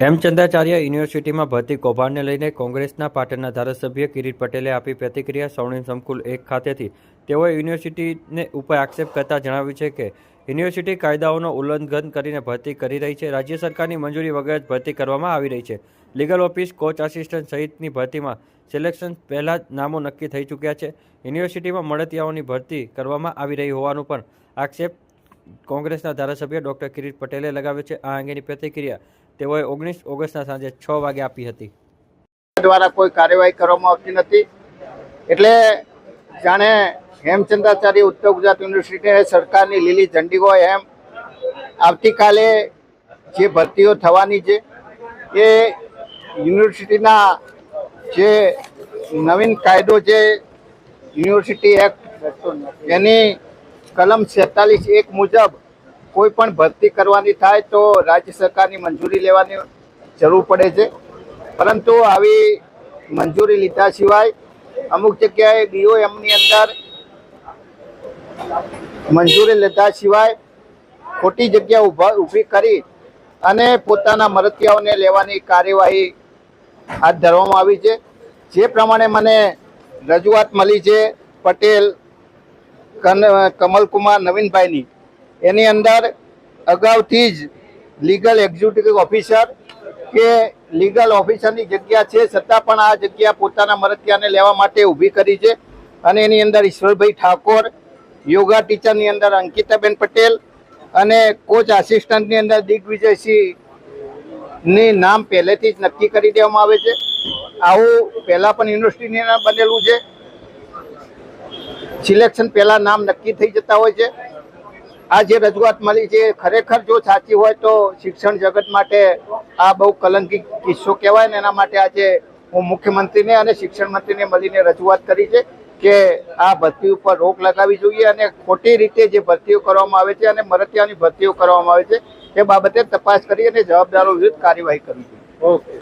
હેમચંદ્રાચાર્ય યુનિવર્સિટીમાં ભરતી કૌભાંડને લઈને કોંગ્રેસના પાટણના ધારાસભ્ય કિરીટ પટેલે આપી પ્રતિક્રિયા સૌણી સંકુલ એક ખાતેથી. તેઓએ યુનિવર્સિટીને ઉપર આક્ષેપ કરતા જણાવ્યું છે કે, યુનિવર્સિટી કાયદાઓનો ઉલ્લંઘન કરીને ભરતી કરી રહી છે. રાજ્ય સરકારની મંજૂરી વગર જ ભરતી કરવામાં આવી રહી છે. લીગલ ઓફિસ, કોચ આસિસ્ટન્ટ સહિતની ભરતીમાં સિલેક્શન પહેલાં જ નામો નક્કી થઈ ચૂક્યા છે. યુનિવર્સિટીમાં મળતિયાઓની ભરતી કરવામાં આવી રહી હોવાનું પણ આક્ષેપ કોંગ્રેસના ધારાસભ્ય ડોક્ટર કિરીટ પટેલે લગાવ્યો છે. આ અંગેની પ્રતિક્રિયા તેઓએ ઓગણીસ ઓગસ્ટના સાંજે છ વાગે આપી હતી. દ્વારા કોઈ કાર્યવાહી કરવામાં આવતી નથી. એટલે જાણે હેમચંદ્રાચાર્ય ઉત્તર ગુજરાત યુનિવર્સિટી સરકારની લીલી ઝંડી હોય એમ આવતીકાલે જે ભરતીઓ થવાની છે, એ યુનિવર્સિટીના જે નવીન કાયદો છે યુનિવર્સિટી એક્ટ, એની કલમ છેતાલીસ એક મુજબ કોઈ પણ ભરતી કરવાની થાય તો રાજ્ય સરકારની મંજૂરી લેવાની જરૂર પડે છે. પરંતુ આવી મંજૂરી લીધા સિવાય અમુક જગ્યાએ બીઓએમની અંદર મંજૂરી લીધા સિવાય ખોટી જગ્યા ઊભા ઊભી કરી અને પોતાના મરતિયાઓને લેવાની કાર્યવાહી હાથ ધરવામાં આવી છે. જે પ્રમાણે મને રજૂઆત મળી છે પટેલ કમલકુમાર નવીનભાઈની. એની અંદર અગાઉથી જ લીગલ એક્ઝિક્યુટિવ ઓફિસર કે લીગલ ઓફિસરની જગ્યા છે, છતાં પણ આ જગ્યા પોતાના મરતિયાને લેવા માટે ઊભી કરી છે. અને એની અંદર ઈશ્વરભાઈ ઠાકોર, યોગા ટીચરની અંદર અંકિતાબેન પટેલ અને કોચ આસિસ્ટન્ટની અંદર દિગ્વિજયસિંહની નામ પહેલેથી જ નક્કી કરી દેવામાં આવે છે. આવું પહેલાં પણ યુનિવર્સિટીની અંદર બનેલું છે. સિલેક્શન પહેલાં નામ નક્કી થઈ જતા હોય છે. આ જે રજૂઆત મળી છે ખરેખર જો સાચી હોય તો શિક્ષણ જગત માટે આ બહુ કલંકી કિસ્સો કહેવાય ને એના માટે આજે હું મુખ્યમંત્રીને અને શિક્ષણ મંત્રીને મળીને રજૂઆત કરી છે કે આ ભરતી ઉપર રોક લગાવવી જોઈએ અને ખોટી રીતે જે ભરતીઓ કરવામાં આવે છે અને મરતિયાની ભરતીઓ કરવામાં આવે છે એ બાબતે તપાસ કરી અને જવાબદારો વિરુદ્ધ કાર્યવાહી કરવી જોઈએ. ઓકે.